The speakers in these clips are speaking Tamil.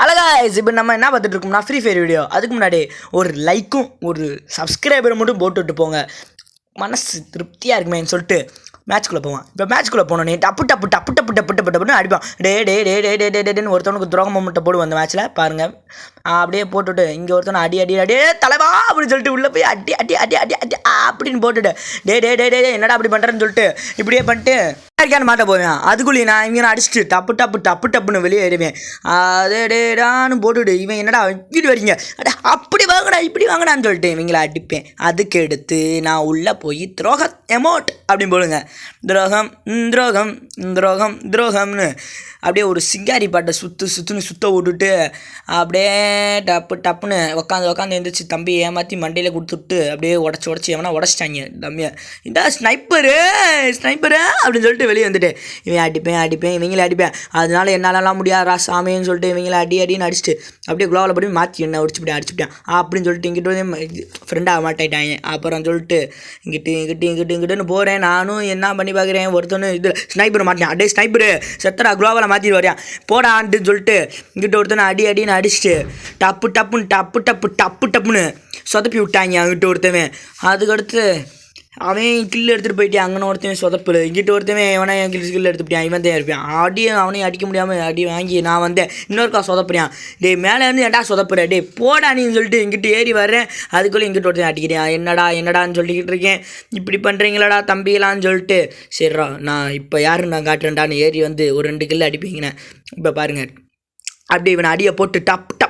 அழகா இப்போ நம்ம என்ன பார்த்துட்டு இருக்கோம்னா ஃப்ரீ ஃபயர் வீடியோ அதுக்கு முன்னாடி ஒரு லைக்கும் ஒரு சப்ஸ்கிரைபரும் மட்டும் போட்டு விட்டு போங்க. மனசு திருப்தியாக இருக்குமேன்னு சொல்லிட்டு மேட்ச்குள்ளே போவான் இப்போ மேட்ச்குள்ளே போனோம் டப்பு டப்பு டப்பு டப்பு டப்பு டப்பு டப்புன்னு அடிப்பான் டே டே டே டே டே டே டேன்னு ஒருத்தவனுக்கு துரோகம் மொமெண்ட்டை போடுவோம் அந்த மேட்ச்சில் பாருங்கள் அப்படியே போட்டுவிட்டு இங்கே ஒருத்தவனை அடி அடி அடியே தலைவா! அப்படின்னு சொல்லிட்டு உள்ளே போய் அடி அடி அடி அடி அடி அப்படின்னு போட்டுட்டு டே டே டே டே, என்னடா அப்படி பண்ணுறேன்னு சொல்லிட்டு இப்படியே பண்ணிட்டு இருக்கான்னு மாட்ட போவேன். அதுக்குள்ளே நான் இங்கே அடிச்சுட்டு டப்பு டப்பு டப்பு டப்புன்னு வெளியே ஏறுவேன் அதேடான்னு போட்டுவிடு. இவன் என்னடா இப்படி வரீங்க அட அப்படி வாங்கடா இப்படி வாங்கடான்னு சொல்லிட்டு இவங்கள அடிப்பேன். அதுக்கு எடுத்து நான் உள்ளே போய் துரோக எமௌண்ட் அப்படின்னு போடுங்க. துரோகம் துரோகம் துரோகம் துரோகம்னு அப்படியே ஒரு சிங்காரி பாட்டை சுற்று சுற்றுன்னு சுத்த விட்டுட்டு அப்படியே டப்பு டப்புன்னு உட்காந்து உக்காந்து எழுந்திரிச்சு தம்பி ஏமாற்றி மண்டையில் கொடுத்துட்டு அப்படியே உடச்சி உடச்சி எவனா உடச்சிட்டாங்க. தம்பியை இந்த ஸ்னைப்பரு ஸ்னைப்பரு அப்படின்னு சொல்லிட்டு வெளியே வந்துட்டு இவன் அடிப்பேன் அடிப்பேன் இவங்கள அடிப்பேன். அதனால என்னாலலாம் முடியாதா சாமின்னு சொல்லிட்டு இவங்கள அடி அடின்னு அடிச்சுட்டு அப்படியே குளோவில் போய் மாற்றி என்ன அடிச்சுப்பிட்டேன் அடிச்சுட்டேன் அப்படின்னு சொல்லிட்டு இங்கிட்டு வந்து ஃப்ரெண்டாக மாட்டாயிட்டாங்க அப்புறம் சொல்லிட்டு இங்கிட்டு இங்கிட்டு இங்கிட்டு இங்கிட்டுன்னு போகிறேன் நானும் என்ன பண்ணி பார்க்குறேன் ஒருத்தனும் இது ஸ்னைப்பர் மாட்டேன். அடே ஸ்னைப்பரு செத்தரா குளோவில் மாற்றி வரையான் போடான்ட்டு சொல்லிட்டு இங்கிட்ட ஒருத்தனை அடி அடின்னு அடிச்சுட்டு டப்பு டப்புன்னு டப்பு டப்பு டப்பு டப்புன்னு சொதப்பி விட்டாங்க அங்கிட்ட ஒருத்தவன். அதுக்கடுத்து அவன் கில் எடுத்துகிட்டு போயிட்டான். அங்கே ஒருத்தன் சொதப்பில். இங்கிட்ட ஒருத்தவன் எவனா என் கில் கில் எடுத்துட்டான் இவன் தான் இருப்பான். அடியும் அவனையும் அடிக்க முடியாமல் அடி வாங்கி நான் வந்தேன். இன்னொருக்கா சொதப்புறான். டே மேலே இருந்து ஏன்டா சொதப்புற? டே போடா நீன்னு சொல்லிட்டு இங்கிட்டு ஏறி வர்றேன் அதுக்குள்ளே இங்கிட்ட ஒருத்தன் அடிக்கிறேன். என்னடா என்னடான்னு சொல்லிக்கிட்டு இருக்கேன். இப்படி பண்ணுறீங்களாடா தம்பிகளான்னு சொல்லிட்டு. சரிடா நான் இப்போ யாருன்னு நான் காட்டுறேன்டான்னு ஏறி வந்து ஒரு ரெண்டு கில் அடிப்பீங்கண்ணே இப்போ பாருங்கள் அப்படி இவனை அடியை போட்டு டப் டப்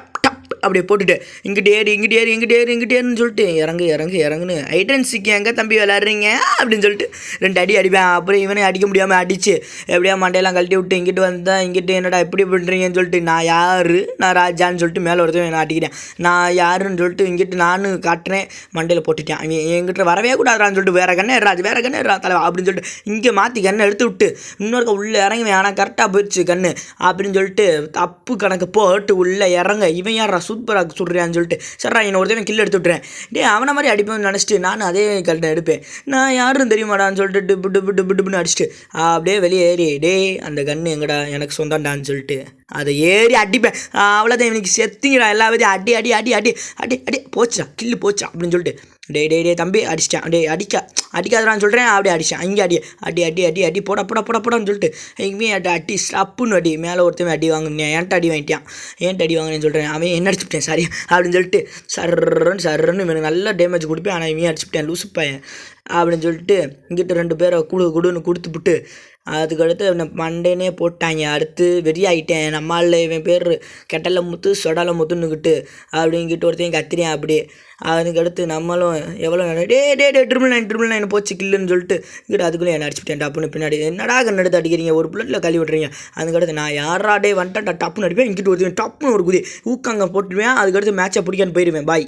அப்படியே போட்டுட்டு இங்கிட்டு ஏறி இங்கிட்டு ஏறி இங்கிட்டு ஏறி இங்கிட்டு ஏறுன்னு சொல்லிட்டு இறங்கு இறங்கு இறங்குன்னு ஐடன்சிக்கு எங்கே தம்பி விளாட்றீங்க அப்படின்னு சொல்லிட்டு ரெண்டு அடி அடிப்பேன். அப்புறம் இவனே அடிக்க முடியாமல் அடிச்சு எப்படியா மண்டையெல்லாம் கழட்டி விட்டு இங்கிட்டு வந்தேன் இங்கிட்டு என்னடா இப்படி பண்ணுறீங்கன்னு சொல்லிட்டு நான் யார்? நான் ராஜான்னு சொல்லிட்டு மேலே ஒருத்தவன் நான் அடிக்கிறேன். நான் யாருன்னு சொல்லிட்டு இங்கிட்டு நானும் காட்டுறேன். மண்டையில் போட்டுட்டேன். அவன் என்கிட்ட வரவே கூடாதான்னு சொல்லிட்டு வேற கண்ணே ராஜ் வேற கண்ணே ரா தலைவா அப்படின்னு சொல்லிட்டு இங்கே மாற்றி கண்ணை எடுத்து விட்டு இன்னொருக்க உள்ளே இறங்குவேன். ஆனால் கரெக்டாக போயிடுச்சு கண்ணு. அப்படின்னு சொல்லிட்டு தப்பு கணக்கு போட்டு உள்ளே இறங்க. இவன் யார் சூப்பராக சுடுறான்னு சொல்லிட்டு சரிடா என்ன ஒருத்தவன் கில் எடுத்து விட்றேன் டே அவனை மாதிரி அடிப்பேன் நினச்சிட்டு நான் அதே கரெக்டாக எடுப்பேன். நான் யாரும் தெரியுமாடான்னு சொல்லிட்டு டிப்பு டிப்பு டிப்பு டிப்புன்னு அடிச்சுட்டு அப்படியே வெளியே ஏறி டேய் அந்த கன்று எங்கடா எனக்கு சொந்தம்டான்னு சொல்லிட்டு. அதை ஏறி அடிப்பேன் அவ்வளோதான் இவனுக்கு செத்துங்கடா. எல்லா விதையும் அடி அடி அடி அடி அடி அடி. போச்சுடா. கில்லு போச்சா அப்படின்னு சொல்லிட்டு. டே டே டே தம்பி அடிச்சிட்டேன் டே அடிக்கா. அடிக்காதடான்னு சொல்கிறேன் அப்படியே அடிச்சேன் இங்கே அடி அடி அடி அடி அடி. போட போட போட போடான்னு சொல்லிட்டு. எங்கேயுமே அடி அடி ஸ்டப்புன்னு அடி. மேலே ஒருத்தவன் அடி வாங்கினேன் என்கிட்ட அடி வாங்கிட்டான்? ஏன்ட்ட அடி வாங்கினேன்னு சொல்கிறேன் அவன் என்ன அடிச்சுட்டேன் சாரி அப்படின்னு சொல்லிட்டு சர்றன்னு சர்றன்னு இவனுக்கு நல்ல டேமேஜ் கொடுப்பேன். ஆனால் இவன் அடிச்சுட்டேன் லூசு பையன். அப்படின்னு சொல்லிட்டு இங்கிட்ட ரெண்டு பேரை குடு குடுன்னு கொடுத்துப்புட்டு அதுக்கடுத்து என்ன மண்டேனே போட்டாங்க. அடுத்து வெறியாயிட்டேன். நம்மால் இவன் பேர் கெட்டல முத்து சொடல முத்துன்னுக்கிட்டு அப்படிங்கிட்டு ஒருத்தையும் கத்திரியான் அப்படியே. அதுக்கடுத்து நம்மளும் எவ்வளோ டே டே டே ட்ரிபிள் நைன் ட்ரிபிள் நைன் போச்சு கில்லுன்னு சொல்லிட்டு இங்கிட்ட அதுக்குள்ளே என்ன அடிச்சுட்டேன் டப்புன்னு பின்னாடி என்னடா கண்ணு எடுத்து அடிக்கிறீங்க? ஒரு புல்லட்டில் கழுவி விட்றீங்க அதுக்கடுத்து நான் யாரா டே வந்துட்டேன் டப்புன்னு அடிப்பேன். இங்கிட்டு ஒருத்தன் டப்புன்னு ஒரு குதி ஊக்காங்க போட்டுருவேன். அதுக்கடுத்து மேட்சை பிடிக்கான்னு போயிடுவேன் பாய்